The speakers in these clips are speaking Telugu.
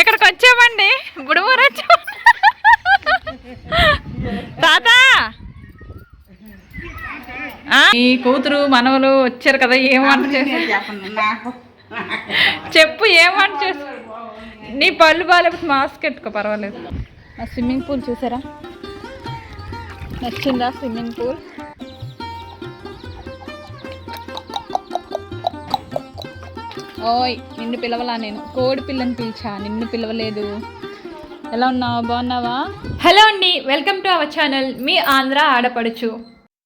ఇక్కడికి వచ్చామండి. బుడమూరు వచ్చాం. తాత! ఈ కూతురు మనవలు వచ్చారు కదా ఏం వంట చేసి చెప్పు ఏం వంట చేసి నీ పళ్ళు బాగాలేకపోతే మాస్క్ పెట్టుకో పర్వాలేదు. ఆ స్విమ్మింగ్ పూల్ చూసారా? నచ్చిందా స్విమ్మింగ్ పూల్? ఓయ్ నిన్ను పిలవలా నేను. కోడి పిల్లని పిలిచా నిన్ను పిలవలేదు. ఎలా ఉన్నావు? బాగున్నావా? హలో అండి వెల్కమ్ టు అవర్ ఛానల్. మీ ఆంధ్ర ఆడపడుచు.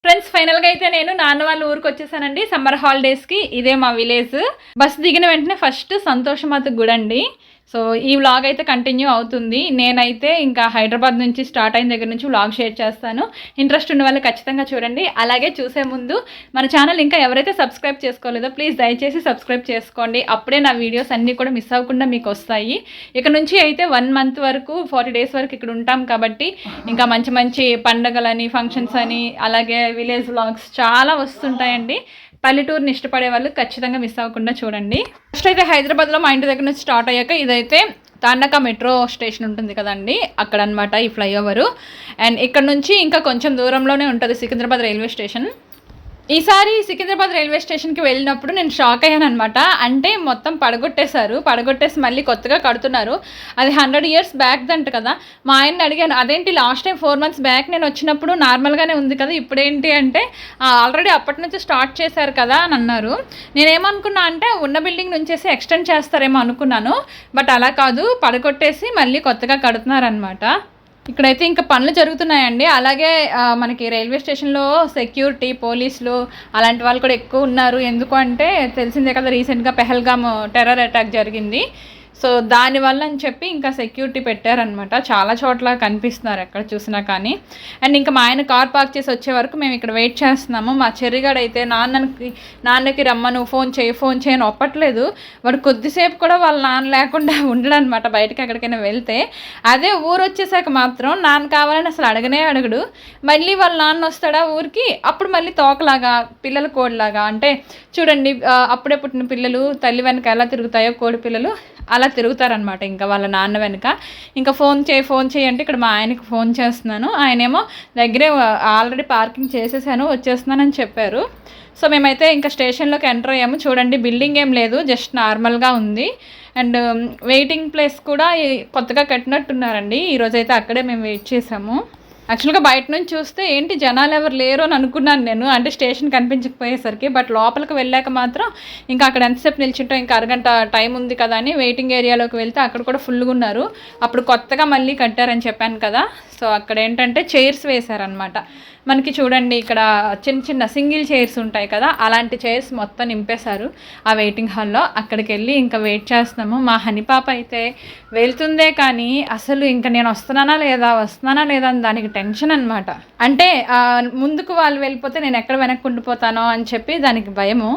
ఫ్రెండ్స్ ఫైనల్గా అయితే నేను నాన్న వాళ్ళ ఊరికి వచ్చేసానండి. సమ్మర్ హాలిడేస్కి ఇదే మా విలేజ్ బస్ దిగిన వెంటనే ఫస్ట్ సంతోషమాత గుడి అండి. సో ఈ వ్లాగ్ అయితే కంటిన్యూ అవుతుంది. నేనైతే ఇంకా హైదరాబాద్ నుంచి స్టార్ట్ అయిన దగ్గర నుంచి వ్లాగ్ షేర్ చేస్తాను. ఇంట్రెస్ట్ ఉన్న వాళ్ళు ఖచ్చితంగా చూడండి. అలాగే చూసే ముందు మన ఛానల్ ఇంకా ఎవరైతే సబ్స్క్రైబ్ చేసుకోలేదో ప్లీజ్ దయచేసి సబ్స్క్రైబ్ చేసుకోండి. అప్పుడే నా వీడియోస్ అన్నీ కూడా మిస్ అవ్వకుండా మీకు వస్తాయి. ఇక నుంచి అయితే వన్ మంత్ వరకు ఫార్టీ డేస్ వరకు ఇక్కడ ఉంటాం కాబట్టి ఇంకా మంచి మంచి పండగలని ఫంక్షన్స్ అని అలాగే విలేజ్ వ్లాగ్స్ చాలా వస్తుంటాయండి. పల్లెటూరుని ఇష్టపడే వాళ్ళు ఖచ్చితంగా మిస్ అవ్వకుండా చూడండి. ఫస్ట్ అయితే హైదరాబాద్లో మా ఇంటి దగ్గర నుంచి స్టార్ట్ అయ్యాక ఇదైతే తాండక మెట్రో స్టేషన్ ఉంటుంది కదండి. అక్కడ అనమాట ఈ ఫ్లైఓవర్ అండ్ ఇక్కడ నుంచి ఇంకా కొంచెం దూరంలోనే ఉంటుంది సికింద్రాబాద్ రైల్వే స్టేషన్. ఈసారి సికింద్రాబాద్ రైల్వే స్టేషన్కి వెళ్ళినప్పుడు నేను షాక్ అయ్యాను అనమాట అంటే మొత్తం పడగొట్టేశారు. పడగొట్టేసి మళ్ళీ కొత్తగా కడుతున్నారు. అది హండ్రెడ్ ఇయర్స్ బ్యాక్ దంట కదా. మా ఆయన అడిగాను అదేంటి last time four months back నేను వచ్చినప్పుడు నార్మల్గానే ఉంది కదా ఇప్పుడేంటి? అంటే ఆల్రెడీ అప్పటి నుంచి స్టార్ట్ చేశారు కదా అని అన్నారు. నేనేమనుకున్నా అంటే ఉన్న బిల్డింగ్ నుంచేసి ఎక్స్టెండ్ చేస్తారేమో అనుకున్నాను. బట్ అలా కాదు పడగొట్టేసి మళ్ళీ కొత్తగా కడుతున్నారనమాట ఇక్కడైతే ఇంకా పనులు జరుగుతున్నాయండి. అలాగే మనకి రైల్వే స్టేషన్లో సెక్యూరిటీ పోలీసులు అలాంటి వాళ్ళు కూడా ఎక్కువ ఉన్నారు. ఎందుకు అంటే తెలిసిందే కదా రీసెంట్గా పెహల్గామ్ టెర్రర్ అటాక్ జరిగింది. సో దానివల్ల అని చెప్పి ఇంకా సెక్యూరిటీ పెట్టారనమాట చాలా చోట్ల కనిపిస్తున్నారు ఎక్కడ చూసినా కానీ. అండ్ ఇంకా మా ఆయన కార్ పార్క్ చేసి వచ్చే వరకు మేము ఇక్కడ వెయిట్ చేస్తున్నాము. మా చెర్రిగాడు అయితే నాన్నకి నాన్నకి రమ్మను ఫోన్ చేయి ఫోన్ చేయని ఒప్పట్లేదు. వాడు కొద్దిసేపు కూడా వాళ్ళ నాన్న లేకుండా ఉండడం అనమాట బయటకి ఎక్కడికైనా వెళ్తే. అదే ఊరు వచ్చేసాక మాత్రం నాన్న కావాలని అసలు అడగనే అడగడు. మళ్ళీ వాళ్ళ నాన్న వస్తాడా ఊరికి? అప్పుడు మళ్ళీ తోకలాగా పిల్లల కోడిలాగా. అంటే చూడండి అప్పుడే పుట్టిన పిల్లలు తల్లి వెనక ఎలా తిరుగుతాయో కోడి పిల్లలు అలా తిరుగుతారనమాట ఇంకా వాళ్ళ నాన్న వెనుక. ఇంకా ఫోన్ చేయి ఫోన్ చేయి అంటే ఇక్కడ మా ఆయనకి ఫోన్ చేస్తున్నాను. ఆయనేమో దగ్గరే ఆల్రెడీ పార్కింగ్ చేసేసాను వచ్చేస్తున్నానని చెప్పారు. సో మేమైతే ఇంకా స్టేషన్లోకి ఎంటర్ అయ్యాము. చూడండి బిల్డింగ్ ఏం లేదు జస్ట్ నార్మల్గా ఉంది. అండ్ వెయిటింగ్ ప్లేస్ కూడా కొత్తగా కట్టినట్టున్నారండి. ఈరోజైతే అక్కడే మేము వెయిట్ చేసాము. యాక్చువల్గా బయట నుంచి చూస్తే ఏంటి జనాలు ఎవరు లేరు అని అనుకున్నాను నేను. అంటే స్టేషన్ కనిపించకపోయేసరికి బట్ లోపలికి వెళ్ళాక మాత్రం ఇంకా అక్కడ ఎంతసేపు నిల్చుంటాం ఇంకా అరగంట టైం ఉంది కదా అని వెయిటింగ్ ఏరియాలోకి వెళ్తే అక్కడ కూడా ఫుల్గా ఉన్నారు. అప్పుడు కొత్తగా మళ్ళీ కట్టారని చెప్పాను కదా. సో అక్కడ ఏంటంటే చైర్స్ వేశారనమాట మనకి చూడండి ఇక్కడ చిన్న చిన్న సింగిల్ చైర్స్ ఉంటాయి కదా అలాంటి చైర్స్ మొత్తం నింపేశారు. ఆ వెయిటింగ్ హాల్లో అక్కడికి వెళ్ళి ఇంకా వెయిట్ చేస్తున్నాము. మా హనీ పాప అయితే వెళ్తుందే కానీ అసలు ఇంకా నేను వస్తున్నానా లేదా వస్తున్నానా లేదా అని దానికి టెన్షన్ అనమాట అంటే ముందుకు వాళ్ళు వెళ్ళిపోతే నేను ఎక్కడ వెనక్కి ఉండిపోతానో అని చెప్పి దానికి భయము.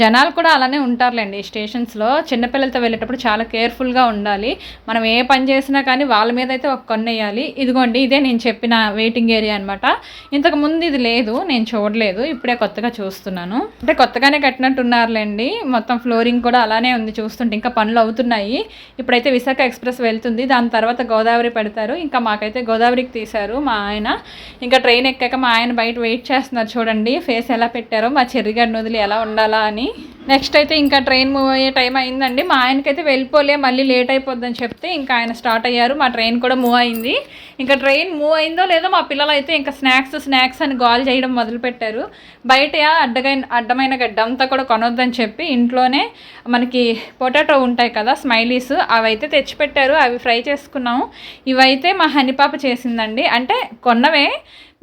జనాలు కూడా అలానే ఉంటారులేండి. ఈ స్టేషన్స్లో చిన్నపిల్లలతో వెళ్ళేటప్పుడు చాలా కేర్ఫుల్గా ఉండాలి. మనం ఏ పని చేసినా కానీ వాళ్ళ మీద అయితే ఒక కొన్ను వేయాలి. ఇదిగోండి ఇదే నేను చెప్పిన వెయిటింగ్ ఏరియా అనమాట ఇంతకు ముందు ఇది లేదు నేను చూడలేదు. ఇప్పుడే కొత్తగా చూస్తున్నాను. అంటే కొత్తగానే కట్టినట్టున్నారులేండి. మొత్తం ఫ్లోరింగ్ కూడా అలానే ఉంది చూస్తుంటే ఇంకా పనులు అవుతున్నాయి. ఇప్పుడైతే విశాఖ ఎక్స్ప్రెస్ వెళ్తుంది. దాని తర్వాత గోదావరి పెడతారు. ఇంకా మాకైతే గోదావరికి తీశారు మా ఆయన. ఇంకా ట్రైన్ ఎక్కాక మా ఆయన బయట వెయిట్ చేస్తున్నారు చూడండి. ఫేస్ ఎలా పెట్టారో మా చెర్రిగడ్డ వదిలి ఎలా ఉండాలా అని. నెక్స్ట్ అయితే ఇంకా ట్రైన్ మూవ్ అయ్యే టైం అయిందండి. మా ఆయనకైతే వెళ్ళిపోలే మళ్ళీ లేట్ అయిపోద్దని చెప్తే ఇంకా ఆయన స్టార్ట్ అయ్యారు. మా ట్రైన్ కూడా మూవ్ అయింది. ఇంకా ట్రైన్ మూవ్ అయిందో లేదో మా పిల్లలు అయితే ఇంకా స్నాక్స్ స్నాక్స్ అని గోల్ చేయడం మొదలుపెట్టారు. బయట అడ్డగైన అడ్డమైన గడ్డ అంతా కూడా కొనొద్దని చెప్పి ఇంట్లోనే మనకి పొటాటో ఉంటాయి కదా స్మైలీస్ అవి అయితే తెచ్చిపెట్టారు. అవి ఫ్రై చేసుకున్నాము. ఇవైతే మా హనిపాప చేసిందండి. అంటే కొన్నవే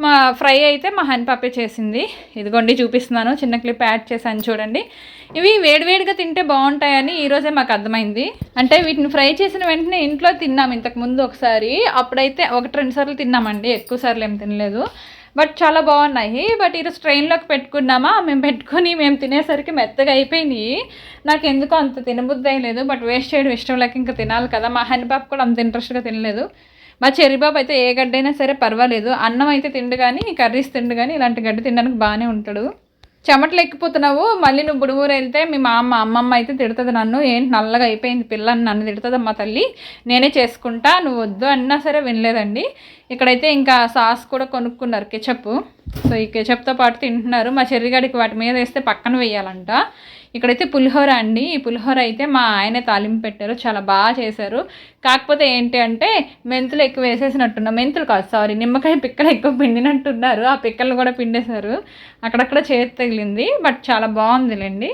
మా ఫ్రై అయితే మా హనిపాపే చేసింది. ఇదిగోండి చూపిస్తున్నాను. చిన్న క్లిప్ యాడ్ చేశాను చూడండి. ఇవి వేడివేడిగా తింటే బాగుంటాయని ఈరోజే మాకు అర్థమైంది. అంటే వీటిని ఫ్రై చేసిన వెంటనే ఇంట్లో తిన్నాం ఇంతకు ముందు ఒకసారి. అప్పుడైతే ఒకటి రెండు సార్లు తిన్నామండి. ఎక్కువ సార్లు ఏం తినలేదు. బట్ చాలా బాగున్నాయి. బట్ ఈరోజు ట్రైన్లోకి పెట్టుకున్నామా? మేము పెట్టుకుని మేము తినేసరికి మెత్తగా అయిపోయినాయి నాకు ఎందుకో అంత తినబుద్ధి అయ్యలేదు బట్ వేస్ట్ చేయడం ఇష్టం లేక ఇంకా తినాలి కదా. మా హనిబాబు కూడా అంత ఇంట్రెస్ట్గా తినలేదు. మా చెర్రిబాబు అయితే ఏ గడ్డైనా అయినా సరే పర్వాలేదు. అన్నం అయితే తిండు కానీ కర్రీస్ తిండు కానీ ఇలాంటి గడ్డి తినడానికి బాగానే ఉంటాడు. చెమటలు ఎక్కిపోతున్నావు మళ్ళీ నువ్వు బుడుమూరు వెళ్తే మీ మా అమ్మ అమ్మమ్మ అయితే తిడుతుంది నన్ను. ఏంటి నల్లగా అయిపోయింది పిల్లని నన్ను తిడుతుంది అమ్మ తల్లి? నేనే చేసుకుంటా నువ్వు వద్దు అన్నా సరే వినలేదండి. ఇక్కడైతే ఇంకా సాస్ కూడా కొనుక్కున్నారు కెచప్ సో ఈ కెచప్తో పాటు తింటున్నారు. మా చెర్రిగాడికి వాటి మీద వేస్తే పక్కన వేయాలంట. ఇక్కడైతే పులిహోర అండి. ఈ పులిహోర అయితే మా ఆయనే తాలింపు పెట్టారు. చాలా బాగా చేశారు. కాకపోతే ఏంటి అంటే మెంతులు ఎక్కువ వేసేసినట్టున్నా మెంతులు కాదు సారీ నిమ్మకాయ పిక్కలు ఎక్కువ పిండినట్టున్నారు. ఆ పిక్కలు కూడా పిండేశారు. అక్కడక్కడ చేతి తగిలింది బట్ చాలా బాగుందిలేండి.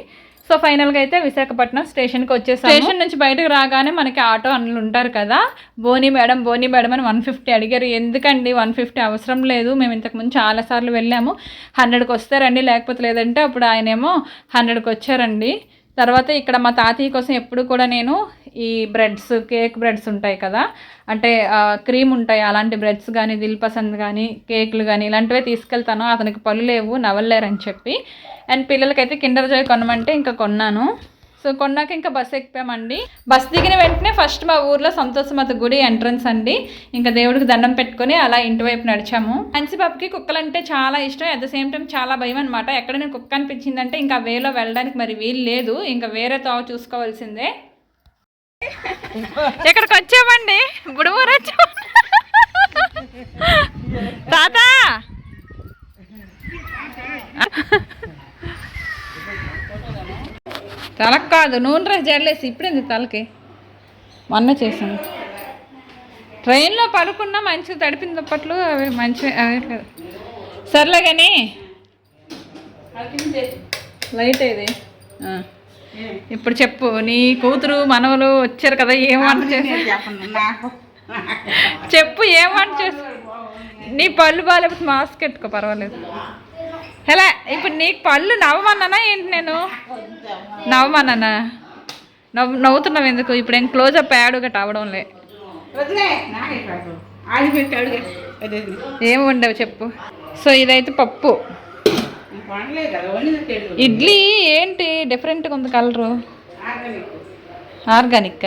సో ఫైనల్గా అయితే విశాఖపట్నం స్టేషన్కి వచ్చేసాం స్టేషన్ నుంచి బయటకు రాగానే మనకి ఆటో అన్నలు ఉంటారు కదా. బోని మేడం బోని మేడం అని వన్ ఫిఫ్టీ అడిగారు. ఎందుకండి వన్ ఫిఫ్టీ అవసరం లేదు? మేము ఇంతకుముందు చాలాసార్లు వెళ్ళాము. హండ్రెడ్కి వస్తారండి లేకపోతే లేదంటే అప్పుడు ఆయనేమో హండ్రెడ్కి వచ్చారండి. తర్వాత ఇక్కడ మా తాతయ్య కోసం ఎప్పుడు కూడా నేను ఈ బ్రెడ్స్ కేక్ బ్రెడ్స్ ఉంటాయి కదా. అంటే క్రీమ్ ఉంటాయి. అలాంటి బ్రెడ్స్ కానీ దిల్ పసంద్ కానీ కేకులు కానీ ఇలాంటివే తీసుకెళ్తాను. అతనికి పళ్ళు లేవు నవలేరని చెప్పి. అండ్ పిల్లలకైతే కిండర్ జాయ్ కొనమంటే ఇంకా కొన్నాను. సో కొన్నాక ఇంకా బస్ ఎక్కామండి. బస్ దిగిన వెంటనే ఫస్ట్ మా ఊర్లో సంతోషమత గుడి ఎంట్రన్స్ అండి. ఇంకా దేవుడికి దండం పెట్టుకొని అలా ఇంటి వైపు నడిచాము. హన్సి కుక్కలంటే చాలా ఇష్టం. అట్ ద సేమ్ టైం చాలా భయం అనమాట ఎక్కడ నేను కుక్క అనిపించిందంటే ఇంకా వేలో వెళ్ళడానికి మరి వీలు లేదు. ఇంకా వేరే తావ చూసుకోవాల్సిందే. ఇక్కడికి వచ్చామండి. బుడుమూరు వచ్చాం. తాత! తలకు కాదు నూనె రసి జడలేసి. ఇప్పుడేంది తలకి? మొన్న చేసాను ట్రైన్లో పడుకున్నా మంచిగా తడిపిన దుప్పట్లు అవి మంచి అవి లేదు. సర్లే కానీ లైట్ ఇది. ఇప్పుడు చెప్పు. నీ కూతురు మనవలు వచ్చారు కదా ఏం వంట చేసి చెప్పు ఏం వంట చేసి నీ పళ్ళు బాగాలేకపోతే మాస్క్ పెట్టుకో పర్వాలేదు. హలో ఇప్పుడు నీకు పళ్ళు నవ్వమన్నానా ఏంటి నేను? నవ్వమన్నానా? నవ్వు నవ్వుతున్నావు ఎందుకు? ఇప్పుడు ఏం క్లోజప్ యాడ్ గట్ట అవడంలే వదిలే నాకే కాదు. ఆడి పెట్టాడు అదే ఏం వండావు చెప్పు. సో ఇదైతే పప్పు. ఇడ్లీ ఏంటి? డిఫరెంట్గా ఉంది కలరు ఆర్గానిక్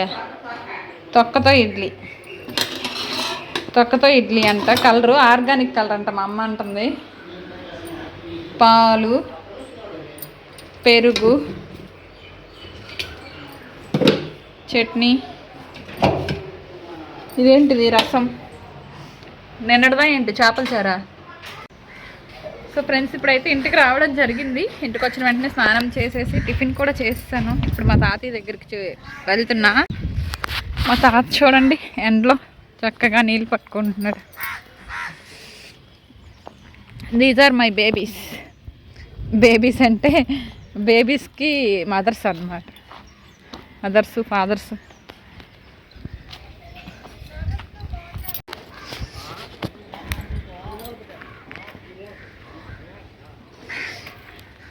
తొక్కతో ఇడ్లీ. తొక్కతో ఇడ్లీ అంట కలరు ఆర్గానిక్ కలర్ అంట మా అమ్మ అంటుంది. పాలు పెరుగు చట్నీ. ఇదేంటిది రసం? నిన్నటిదా ఏంటి? చేపల చారా? సో ఫ్రెండ్స్ ఇప్పుడైతే ఇంటికి రావడం జరిగింది. ఇంటికి వచ్చిన వెంటనే స్నానం చేసేసి టిఫిన్ కూడా చేస్తాను ఇప్పుడు మా తాతయ్య దగ్గరికి వెళ్తున్నా. మా తాత చూడండి ఎండలో చక్కగా నీళ్ళు పట్టుకుంటున్నాడు. These are my babies babies అంటే బేబీస్కి మదర్స్ అన్నమాట. Mothers fathers.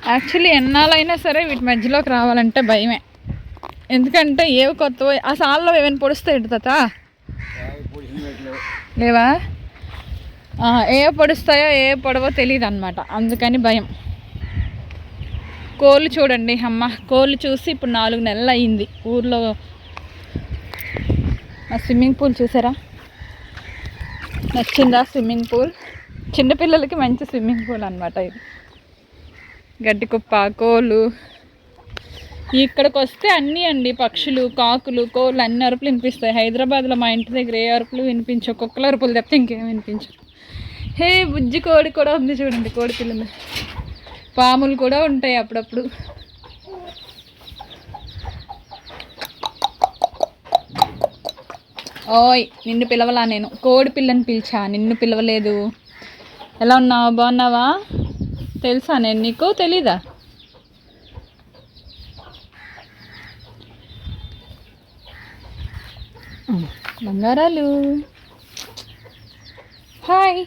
యాక్చువల్లీ ఎన్నాళ్ళైనా సరే వీటి మధ్యలోకి రావాలంటే భయమే. ఎందుకంటే ఏవి కొత్త ఆ సాల్లో ఏమైనా పొడుస్తాయి తాత లేవా? ఏ పొడుస్తాయో ఏ పొడవో తెలియదు అనమాట అందుకని భయం. కోళ్ళు చూడండి అమ్మ కోళ్ళు చూసి ఇప్పుడు నాలుగు నెలలు అయింది. ఊర్లో ఆ స్విమ్మింగ్ పూల్ చూసారా? నచ్చిందా స్విమ్మింగ్ పూల్? చిన్నపిల్లలకి మంచి స్విమ్మింగ్ పూల్ అనమాట ఇది. గడ్డి కుప్ప కోళ్ళు. ఇక్కడికి వస్తే అన్నీ అండి పక్షులు కాకులు కోళ్ళు అన్ని అరుపులు వినిపిస్తాయి. హైదరాబాద్లో మా ఇంటి దగ్గర ఏ అరుపులు వినిపించవు కుక్కల అరుపులు తప్పితే ఇంకేం వినిపించవు. హే బుజ్జి కోడి కూడా ఉంది చూడండి కోడి పిల్లలు పాములు కూడా ఉంటాయి అప్పుడప్పుడు. ఓయ్ నిన్ను పిలవలా నేను. కోడి పిల్లని పిలిచా నిన్ను పిలవలేదు. ఎలా ఉన్నావు? బాగున్నావా? తెలుసా నేను నీకు? తెలీదా? బంగారాలు. హాయ్.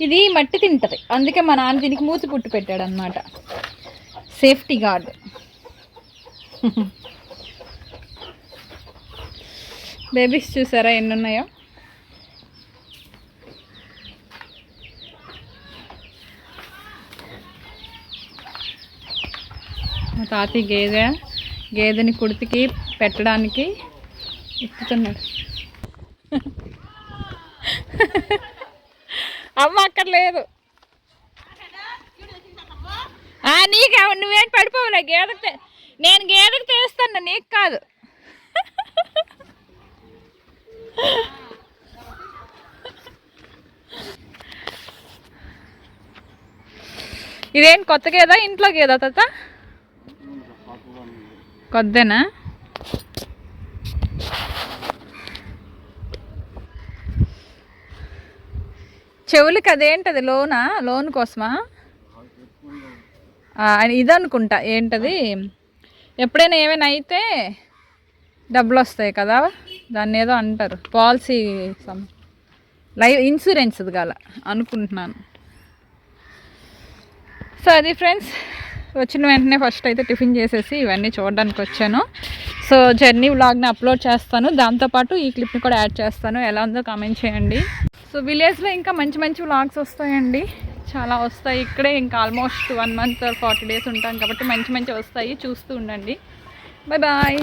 ఇది మట్టి తింటది. అందుకే మా నాన్న దీనికి మూతి పుట్టు పెట్టాడు అనమాట సేఫ్టీ గార్డ్ బేబీస్ చూసారా ఎన్ని ఉన్నాయో మా తాతయ్య గేదె గేదెని కుడితికి పెట్టడానికి ఎక్కుతున్నాడు అమ్మ అక్కడ లేదు ఆ, నీకే నువ్వేం పడిపోవులే గేదె నేను గేదెకి తీస్తాను నీకు కాదు. ఇదేం కొత్త గేదా ఇంట్లో గేదా తాత? కొద్దేనా చెవులకి అదేంటది లోనా? లోన్ కోసమా? ఇదనుకుంటా ఇది ఏంటది? ఎప్పుడైనా ఏమైనా అయితే డబ్బులు వస్తాయి కదా దాన్ని ఏదో అంటారు పాలసీ సమ్ లైఫ్ ఇన్సూరెన్స్ గల అనుకుంటున్నాను. సో అది ఫ్రెండ్స్ వచ్చిన వెంటనే ఫస్ట్ అయితే టిఫిన్ చేసేసి ఇవన్నీ చూడడానికి వచ్చాను. సో జర్నీ వ్లాగ్ని అప్లోడ్ చేస్తాను దాంతోపాటు ఈ క్లిప్ని కూడా యాడ్ చేస్తాను ఎలా ఉందో కామెంట్ చేయండి. సో విలేజ్లో ఇంకా మంచి మంచి వ్లాగ్స్ వస్తాయండి. చాలా వస్తాయి. ఇక్కడే ఇంకా almost one month forty days ఉంటాం కాబట్టి మంచి మంచి వస్తాయి. చూస్తూ ఉండండి. Bye bye